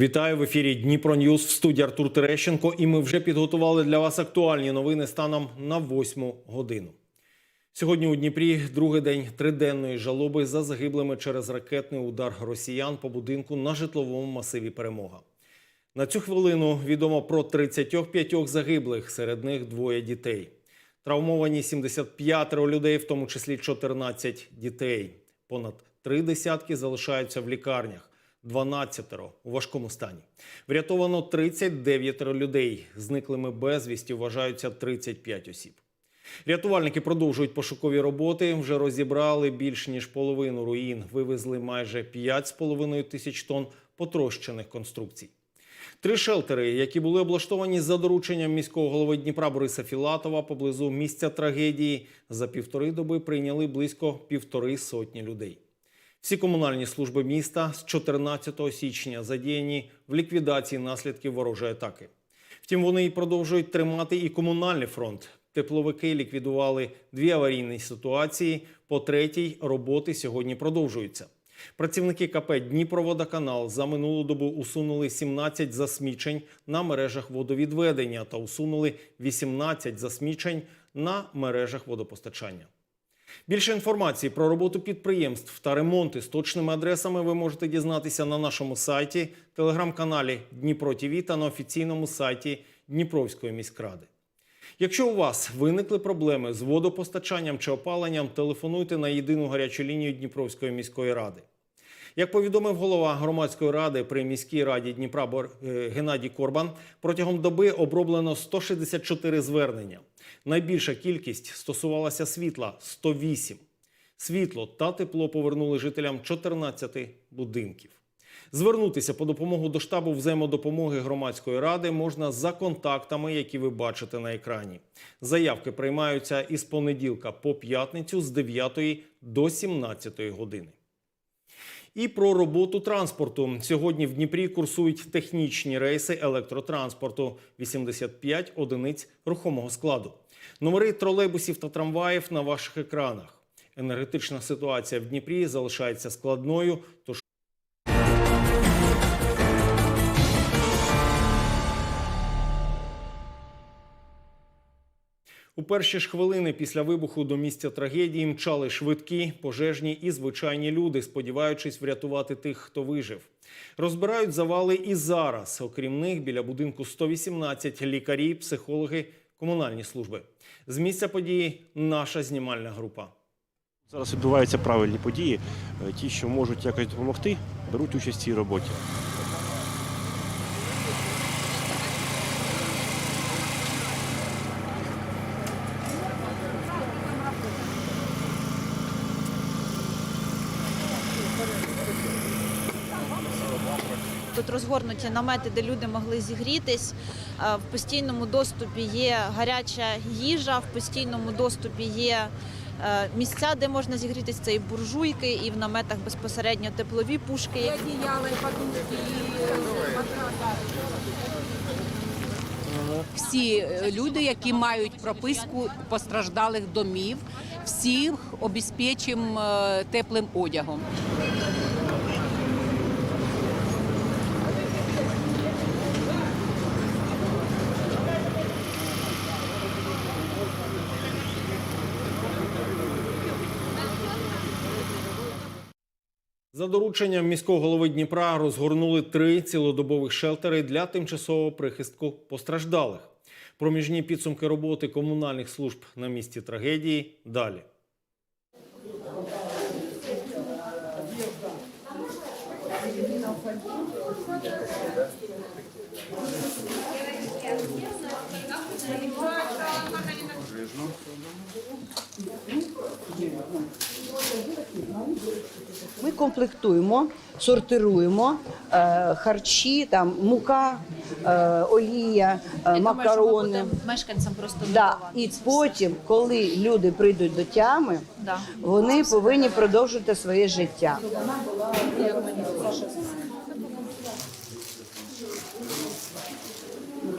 Вітаю в ефірі Дніпро Ньюз в студії Артур Терещенко. І ми вже підготували для вас актуальні новини станом на восьму годину. Сьогодні у Дніпрі другий день триденної жалоби за загиблими через ракетний удар росіян по будинку на житловому масиві Перемога. На цю хвилину відомо про 35 загиблих, серед них двоє дітей. Травмовані 75 людей, в тому числі 14 дітей. Понад три десятки залишаються в лікарнях, 12 у важкому стані. Врятовано 39 людей. Зниклими безвісті вважаються 35 осіб. Рятувальники продовжують пошукові роботи. Вже розібрали більш ніж половину руїн. Вивезли майже 5,5 тисяч тонн потрощених конструкцій. Три шелтери, які були облаштовані за дорученням міського голови Дніпра Бориса Філатова поблизу місця трагедії, за півтори доби прийняли близько півтори сотні людей. Всі комунальні служби міста з 14 січня задіяні в ліквідації наслідків ворожої атаки. Втім, вони і продовжують тримати і комунальний фронт. Тепловики ліквідували дві аварійні ситуації. По третій роботи сьогодні продовжуються. Працівники КП Дніпроводоканал за минулу добу усунули 17 засмічень на мережах водовідведення та усунули 18 засмічень на мережах водопостачання. Більше інформації про роботу підприємств та ремонти з точними адресами ви можете дізнатися на нашому сайті, телеграм-каналі Дніпро ТІВІ та на офіційному сайті Дніпровської міськради. Якщо у вас виникли проблеми з водопостачанням чи опаленням, телефонуйте на єдину гарячу лінію Дніпровської міської ради. Як повідомив голова громадської ради при міській раді Дніпра е, Геннадій Корбан, протягом доби оброблено 164 звернення. Найбільша кількість стосувалася світла 108. Світло та тепло повернули жителям 14 будинків. Звернутися по допомогу до штабу взаємодопомоги громадської ради можна за контактами, які ви бачите на екрані. Заявки приймаються із понеділка по п'ятницю з 9 до 17 години. І про роботу транспорту. Сьогодні в Дніпрі курсують технічні рейси електротранспорту 85 одиниць рухомого складу. Номери тролейбусів та трамваїв на ваших екранах. Енергетична ситуація в Дніпрі залишається складною, тож У перші ж хвилини після вибуху до місця трагедії мчали швидкі, пожежні і звичайні люди, сподіваючись врятувати тих, хто вижив. Розбирають завали і зараз. Окрім них, біля будинку 118 лікарі, психологи, комунальні служби. З місця події наша знімальна група. Зараз відбуваються правильні події. Е, Ті, що можуть якось допомогти, беруть участь в цій роботі. Тут розгорнуті намети, де люди могли зігрітись. Е, В постійному доступі є гаряча їжа, в постійному доступі є е, місця, де можна зігрітись. Це і буржуйки, і в наметах безпосередньо теплові пушки. подушки, всі е, люди, які мають прописку постраждалих домів, всіх обезпечимо теплим одягом. За дорученням міського голови Дніпра розгорнули три цілодобових шелтери для тимчасового прихистку постраждалих. Проміжні підсумки роботи комунальних служб на місці трагедії далі. Комплектуємо, сортируємо е, харчі, там мука, е, олія, е, макарони. мешканцям просто Да. І потім, коли люди прийдуть до тями, Да. вони повинні продовжити своє життя.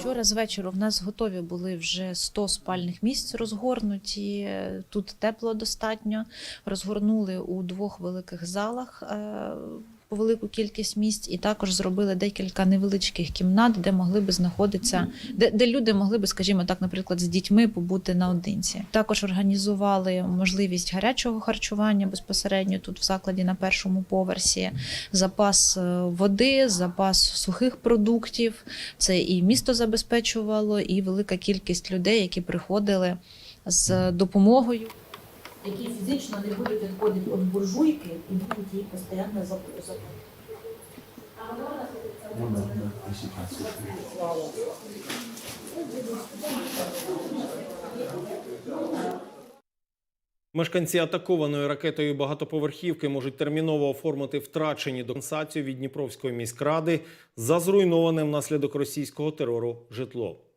Вчора з вечора в нас готові були вже 100 спальних місць розгорнуті. Тут тепло достатньо. Розгорнули у двох великих залах. Велику кількість місць, і також зробили декілька невеличких кімнат, де могли би знаходитися, де, де люди могли би, скажімо так, наприклад, з дітьми побути наодинці. Також організували можливість гарячого харчування безпосередньо тут в закладі на першому поверсі, запас е, води, запас сухих продуктів. Це і місто забезпечувало, і велика кількість людей, які приходили з допомогою. Які фізично не будуть відходити від буржуйки і будуть її постійно запускати. Мешканці атакованої ракетою багатоповерхівки можуть терміново оформити втрачені компенсацію від Дніпровської міськради за зруйноване внаслідок російського терору житло.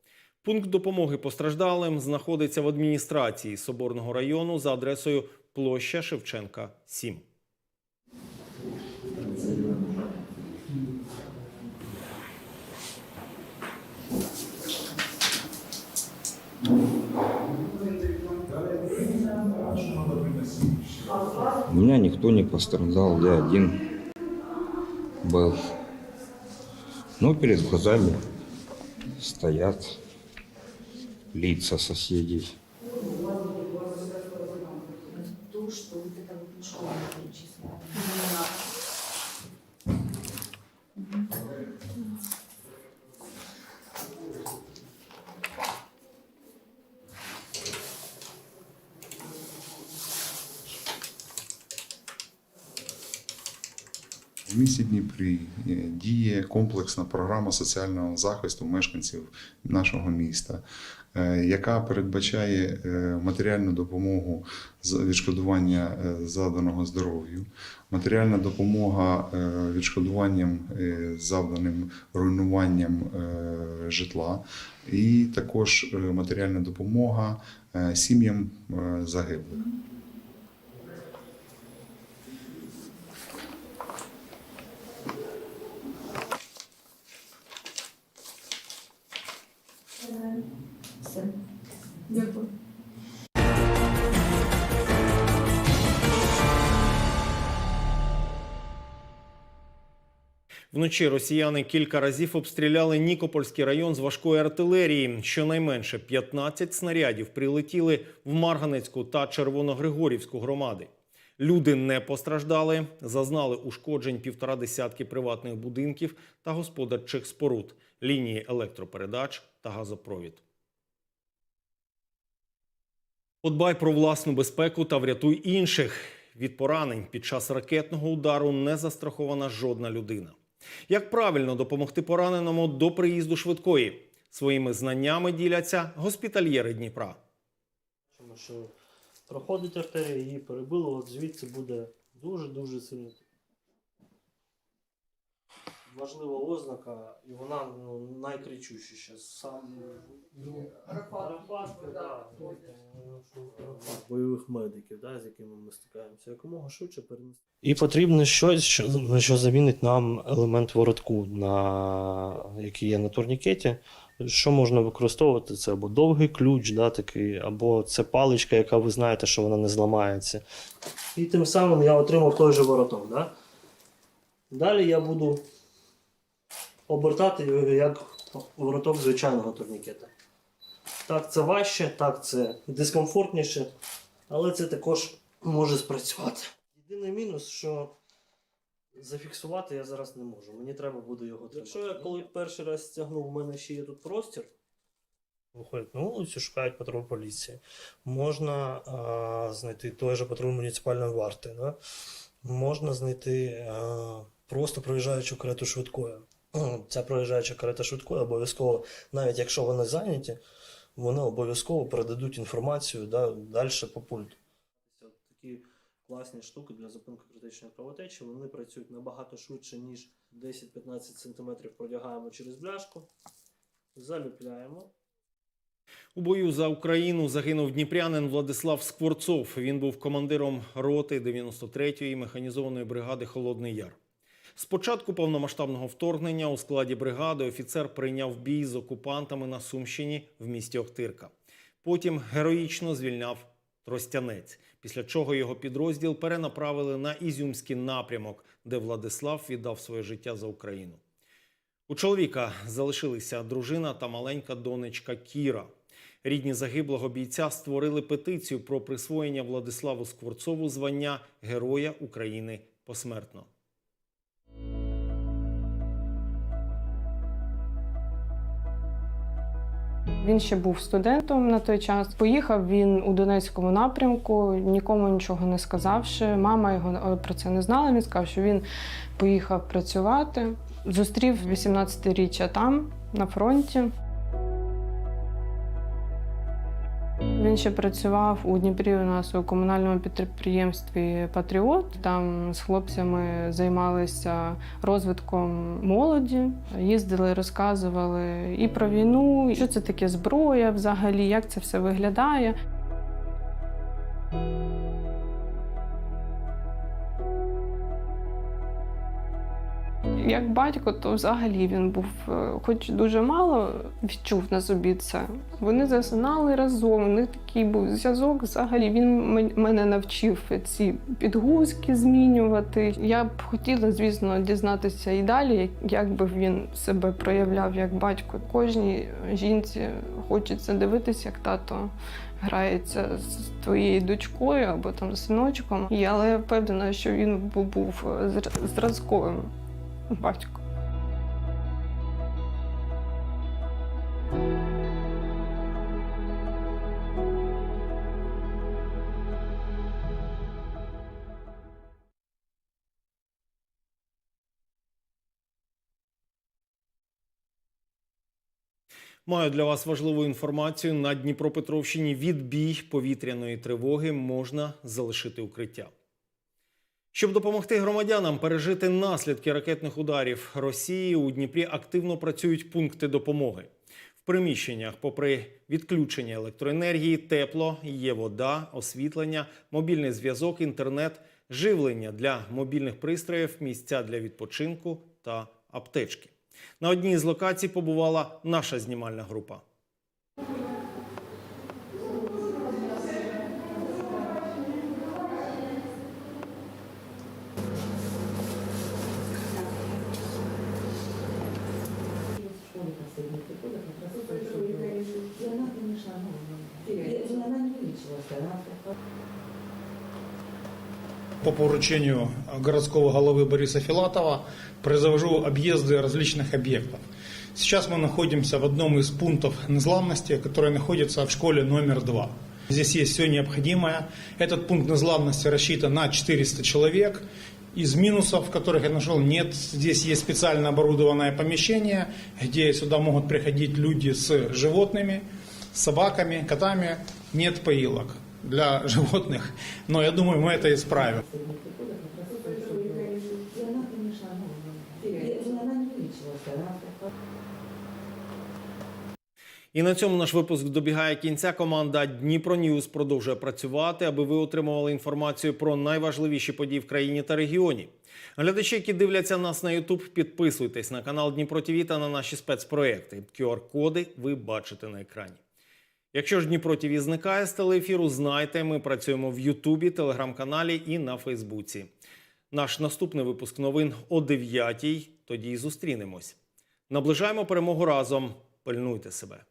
Пункт допомоги постраждалим знаходиться в адміністрації Соборного району за адресою площа Шевченка 7. У меня никто не пострадал, я один был. Но перед глазами стоят лица соседей. В місті Дніпрі е, діє комплексна програма соціального захисту мешканців нашого міста, е, яка передбачає е, матеріальну допомогу з відшкодування заданого здоров'ю, матеріальна допомога відшкодуванням завданим руйнуванням житла, і також матеріальна допомога сім'ям загиблих. Вночі росіяни кілька разів обстріляли Нікопольський район з важкої артилерії. Щонайменше 15 снарядів прилетіли в Марганецьку та Червоногригорівську громади. Люди не постраждали, зазнали ушкоджень півтора десятки приватних будинків та господарчих споруд, лінії електропередач та газопровід. Подбай про власну безпеку та врятуй інших. Від поранень під час ракетного удару не застрахована жодна людина. Як правильно допомогти пораненому до приїзду швидкої? Своїми знаннями діляться госпітальєри Дніпра. Тому що проходить артерія, її перебило, от звідси буде дуже-дуже сильно. Важлива ознака, і вона ну, найкричущіша. Сам да, ну, що Арafat, бойових медиків, да, з якими ми стикаємося, якомога швидше перенести. І потрібно щось, що, що замінить нам елемент воротку, на, який є на турнікеті. Що можна використовувати? Це або довгий ключ, да, такий, або це паличка, яка ви знаєте, що вона не зламається. І тим самим я отримав той же вороток. Да? Далі я буду обертати його як вороток звичайного турнікета. Так, це важче, так, це дискомфортніше, але це також може спрацювати. Єдиний мінус, що зафіксувати я зараз не можу. Мені треба буде його тримати. Якщо я коли перший раз стягнув, у мене ще є тут простір. Виходять на вулицю, шукають патруль поліції. Можна а, знайти той же патруль муніципальної варти. Да? Можна знайти а, просто проїжджаючу карету швидкою. Ця проїжджаюча карета швидкою обов'язково, навіть якщо вони зайняті, вони обов'язково передадуть інформацію да, далі по пульту. Такі класні штуки для зупинки критичної кровотечі. Вони працюють набагато швидше, ніж 10-15 см продягаємо через бляшку, заліпляємо. У бою за Україну загинув дніпрянин Владислав Скворцов. Він був командиром роти 93-ї механізованої бригади Холодний Яр. З початку повномасштабного вторгнення у складі бригади офіцер прийняв бій з окупантами на Сумщині в місті Охтирка. Потім героїчно звільняв Тростянець. Після чого його підрозділ перенаправили на Ізюмський напрямок, де Владислав віддав своє життя за Україну. У чоловіка залишилися дружина та маленька донечка Кіра. Рідні загиблого бійця створили петицію про присвоєння Владиславу Скворцову звання Героя України посмертно. Він ще був студентом на той час. Поїхав він у Донецькому напрямку, нікому нічого не сказавши. Мама його е, про це не знала. Він сказав, що він поїхав працювати. Зустрів 18-річчя там, на фронті. Він ще працював у Дніпрі у нас у комунальному підприємстві Патріот. Там з хлопцями займалися розвитком молоді, їздили, розказували і про війну, що це таке зброя взагалі, як це все виглядає. Як батько, то взагалі він був, е, хоч дуже мало відчув на собі це. Вони засинали разом. У них такий був зв'язок. Взагалі він мене навчив ці підгузки змінювати. Я б хотіла, звісно, дізнатися і далі, як- би він себе проявляв як батько. Кожній жінці хочеться дивитися, як тато грається з твоєю дочкою або там синочком. Але я впевнена, що він був е, зразковим батько. Маю для вас важливу інформацію. На Дніпропетровщині відбій повітряної тривоги можна залишити укриття. Щоб допомогти громадянам пережити наслідки ракетних ударів Росії, у Дніпрі активно працюють пункти допомоги. В приміщеннях, попри відключення електроенергії, тепло, є вода, освітлення, мобільний зв'язок, інтернет, живлення для мобільних пристроїв, місця для відпочинку та аптечки. На одній з локацій побувала наша знімальна група. По поручению городского головы Бориса Филатова произвожу объезды различных объектов. Сейчас мы находимся в одном из пунктов незламности, который находится в школе номер два. Здесь есть все необходимое. Этот пункт незламности рассчитан на 400 человек. Из минусов, которых я нашел, нет. Здесь есть специально оборудованное помещение, где сюда могут приходить люди с животными, с собаками, котами. Нет поилок для животных, но я думаю, мы это исправим. І на цьому наш випуск добігає кінця. Команда Дніпро Ньюз продовжує працювати, аби ви отримували інформацію про найважливіші події в країні та регіоні. Глядачі, які дивляться нас на YouTube, підписуйтесь на канал Дніпро ТВ та на наші спецпроекти. QR-коди ви бачите на екрані. Якщо ж Дніпро ТІВІ зникає з телеефіру, знайте, ми працюємо в Ютубі, телеграм-каналі і на Фейсбуці. Наш наступний випуск новин о 9 Тоді й зустрінемось. Наближаємо перемогу разом. Пильнуйте себе.